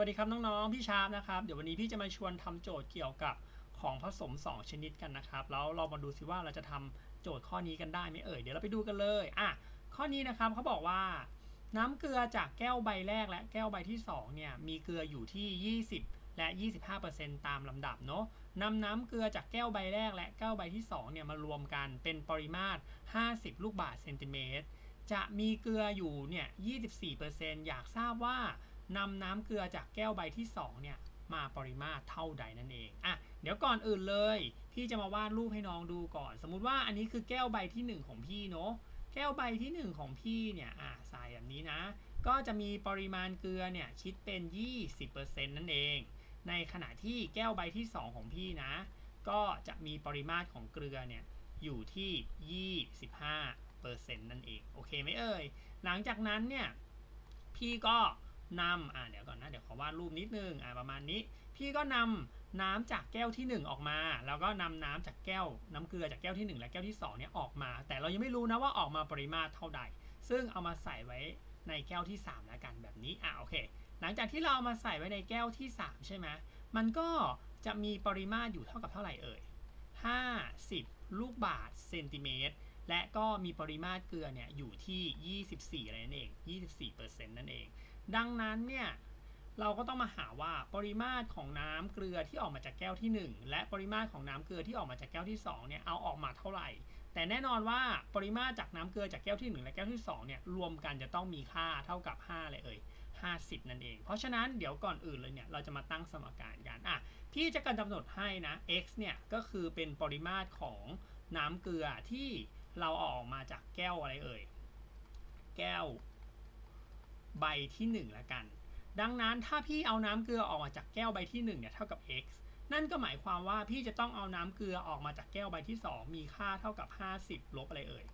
สวัสดีครับน้องๆ พี่ชาร์ปนะครับเดี๋ยววันนี้พี่จะมาชวนทำโจทย์เกี่ยวกับของผสม 2 ชนิดกันนะครับแล้วเรามาดูซิว่าเราจะทำโจทย์ข้อนี้กันได้ไหมเอ่ยเดี๋ยวเราไปดูกันเลยอะข้อนี้นะครับเขาบอกว่าน้ำเกลือจากแก้วใบแรกและแก้วใบที่2เนี่ยมีเกลืออยู่ที่ 20 และ 25%ตามลำดับเนาะนำน้ำเกลือจากแก้วใบแรกและแก้วใบที่2เนี่ยมารวมกันเป็นปริมาตร 50 ลูกบาศก์เซนติเมตรจะมีเกลืออยู่เนี่ย24%อยากทราบว่า นำน้ำเกลือจากแก้วใบที่2เนี่ยมาปริมาตรเท่าใดนั่นเองอะเดี๋ยวก่อนอื่นเลย พี่จะมาวาดรูปให้น้องดูก่อน สมมุติว่าอันนี้คือแก้วใบที่ 1 ของพี่เนาะแก้วใบที่ 1 ของพี่เนี่ยอะใส่แบบนี้นะ ก็จะมีปริมาณเกลือเนี่ยคิดเป็น 20%นั่นเอง ในขณะที่แก้วใบที่ 2 ของพี่นะ ก็จะมีปริมาตรของเกลือเนี่ยอยู่ที่ 25%นั่นเองโอเคไหมเอ่ยหลังจากนั้นเนี่ยพี่ก็ นำอ่าเดี๋ยวก่อนนะ เดี๋ยวขอวาดรูปนิดนึงอ่าประมาณนี้ พี่ก็นำน้ำจากแก้วที่ 1 ออกมา แล้วก็นำน้ำจากแก้ว น้ำเกลือจากแก้วที่ 1 และแก้วที่2เนี่ยออกมา แต่เรายังไม่รู้นะว่าออกมาปริมาตรเท่าใด ซึ่งเอามาใส่ไว้ในแก้วที่ 3 แล้วกันแบบนี้อ่าโอเค หลังจากที่เราเอามาใส่ไว้ในแก้วที่ 3 ใช่ไหมมันก็จะมีปริมาตรอยู่เท่ากับเท่าไหร่เอ่ย50 ลูกบาศก์เซนติเมตร และก็มีปริมาตรเกลือเนี่ยอยู่ที่ 24อะไรนั่นเอง24%นั่นเอง ดังนั้นเนี่ยเราก็ต้องมาหาว่าปริมาตรของน้ำเกลือที่ออกมาจากแก้วที่ 1 และปริมาตรของน้ำเกลือที่ออกมาจากแก้วที่2เนี่ยเอาออกมาเท่าไหร่ แต่แน่นอนว่าปริมาตรจากน้ำเกลือจากแก้วที่ 1 และแก้วที่2เนี่ยรวมกันจะต้องมีค่าเท่ากับ5เลยเอ่ย50 นั่นเอง เพราะฉะนั้นเดี๋ยวก่อนอื่นเลยเนี่ยเราจะมาตั้งสมการกันอะพี่จะกำหนดให้นะ x เนี่ยก็คือเป็นปริมาตรของน้ำเกลือที่ เราเอาออกมาจากแก้วอะไรเอ่ย แก้ว ใบที่1ละกัน ดังนั้นถ้าพี่เอาน้ำเกลือออกมาจากแก้วใบที่1เนี่ยเท่ากับ x นั่นก็หมายความว่าพี่จะต้องเอาน้ำเกลือออกมาจากแก้วใบที่ 2 มีค่าเท่ากับ 50 ลบอะไรเอ่ย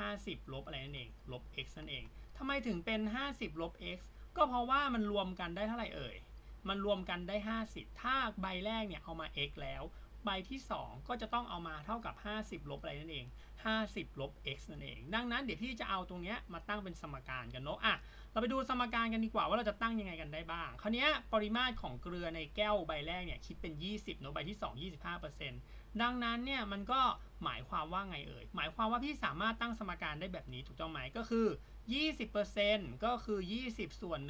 50 ลบอะไรนั่นเอง ลบ x นั่นเองทำไมถึงเป็น 50 ลบ x ก็เพราะว่ามันรวมกันได้เท่าไหร่เอ่ย มันรวมกันได้ 50 ถ้าใบแรกเนี่ยเอามา x แล้ว ใบที่ 2 ก็จะต้องเอามาเท่ากับ 50 ลบอะไรนั่นเอง 50 ลบ x นั่นเอง ดังนั้นเดี๋ยวพี่จะเอาตรงเนี้ยมาตั้งเป็นสมการกันเนาะอะเราไปดูสมการกันดีกว่าว่าเราจะตั้งยังไงกันได้บ้าง คราวนี้ปริมาตรของเกลือในแก้วใบแรกเนี่ยคิดเป็น 20เนาะใบที่ 2 25%ดังนั้นเนี่ยมันก็หมายความว่าไงเอ่ย หมายความว่าพี่สามารถตั้งสมการได้แบบนี้ถูกต้องไหมก็คือ 20%ก็คือ 20 ส่วน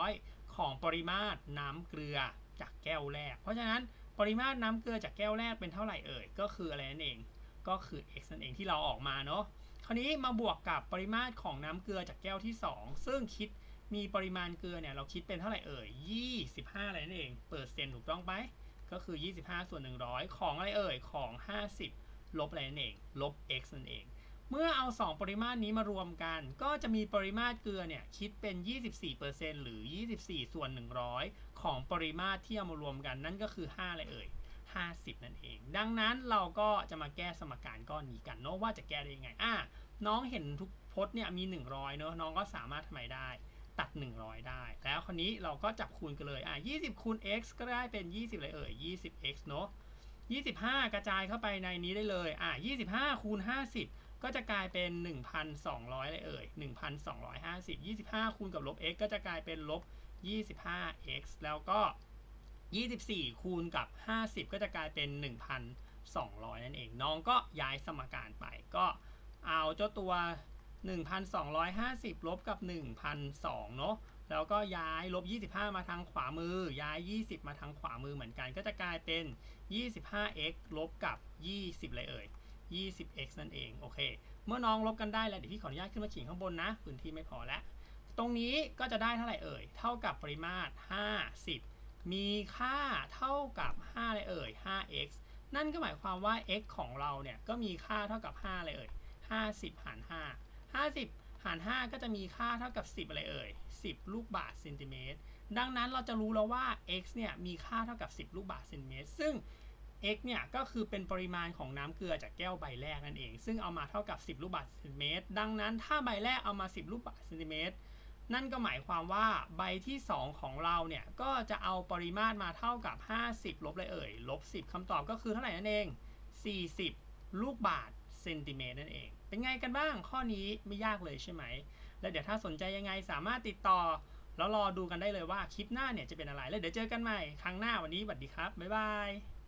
100 ของปริมาตรน้ำเกลือจากแก้วแรก เพราะฉะนั้น ปริมาตรน้ำเกลือจากแก้วแรกเป็นเท่าไหร่เอ่ย ก็คืออะไรนั่นเอง ก็คือ x นั่นเองที่เราออกมาเนาะ คราวนี้มาบวกกับปริมาตรของน้ำเกลือจากแก้วที่ 2 ซึ่งคิดมีปริมาณเกลือเนี่ยเราคิดเป็นเท่าไหร่เอ่ย 25 อะไรนั่นเอง เปอร์เซ็นต์ถูกต้องไหมก็คือ 25 ส่วน 100 ของอะไรเอ่ย ของ 50 ลบอะไรนั่นเอง ลบ x นั่นเอง เมื่อเอา 2 ปริมาตรนี้มารวมกัน ก็จะมีปริมาตรเกลือเนี่ยคิดเป็น 24%หรือ 24 ส่วน 100 ของปริมาตรที่เอามารวมกันนั่นก็คือ5อะไรเอ่ย50 นั่นเอง ดังนั้นเราก็จะมาแก้สมการก้อนนี้กันเนาะว่าจะแก้ได้ยังไงอะน้องเห็นทุกพจน์เนี่ยมี 100เนาะน้องก็สามารถทำไมได้ตัด 100 ได้ แล้วคราวนี้เราก็จับคูณกันเลยอะ20 คูณ x ก็ได้เป็น 20เลยเอ่ย 20x เนาะ25 กระจายเข้าไปในนี้ได้เลยอะ25 คูณ 50 ก็จะกลายเป็น 1,200 เลยเอ่ย 1,250 25 คูณกับลบ x ก็จะกลายเป็นลบ 25x แล้วก็ 24 คูณกับ 50 ก็จะกลายเป็น 1,200 นั่นเอง น้องก็ย้ายสมการไป ก็เอาเจ้าตัว 1,250 ลบกับ 1,200 เนาะแล้วก็ย้ายลบ 25 มาทางขวามือ ย้าย 20 มาทางขวามือเหมือนกัน ก็จะกลายเป็น 25x ลบกับ 20 เลยเอ่ย 20x นั่นเองโอเค เมื่อน้องลบกันได้แล้วเดี๋ยวพี่ขออนุญาตขึ้นมาขียนข้างบนนะ พื้นที่ไม่พอแล้ว ตรงนี้ก็จะได้เท่าไหร่เอ่ย เท่ากับปริมาตร 50 มีค่าเท่ากับ5เลยเอ่ย 5x นั่นก็หมายความว่า x ของเราเนี่ยก็มีค่าเท่ากับ5เลยเอ่ย 50 หาร 5 50 หาร 5 ก็จะมีค่าเท่ากับ 10 อะไรเอ่ย 10 ลูกบาศก์เซนติเมตร ดังนั้นเราจะรู้แล้วว่า x เนี่ยมีค่าเท่ากับ 10 ลูกบาศก์เซนติเมตร ซึ่ง x เนี่ยก็คือเป็นปริมาณของน้ำเกลือจากแก้วใบแรกนั่นเอง ซึ่งเอามาเท่ากับ 10 ลูกบาศก์เซนติเมตร ดังนั้นถ้าใบแรกเอามา 10 ลูกบาศก์เซนติเมตร นั่นก็หมายความว่าใบที่ 2 ของเราเนี่ยก็จะเอาปริมาตรมาเท่ากับ 50 ลบเลยเอ่ย ลบ 10คำตอบก็คือเท่าไหร่นั่นเอง 40 ลูกบาศก์เซนติเมตรนั่นเอง เป็นไงกันบ้าง ข้อนี้ไม่ยากเลยใช่ไหม แล้วเดี๋ยวถ้าสนใจยังไงสามารถติดต่อ แล้วรอดูกันได้เลยว่าคลิปหน้าเนี่ยจะเป็นอะไร แล้วเดี๋ยวเจอกันใหม่ครั้งหน้าวันนี้สวัสดีครับ บ๊ายบาย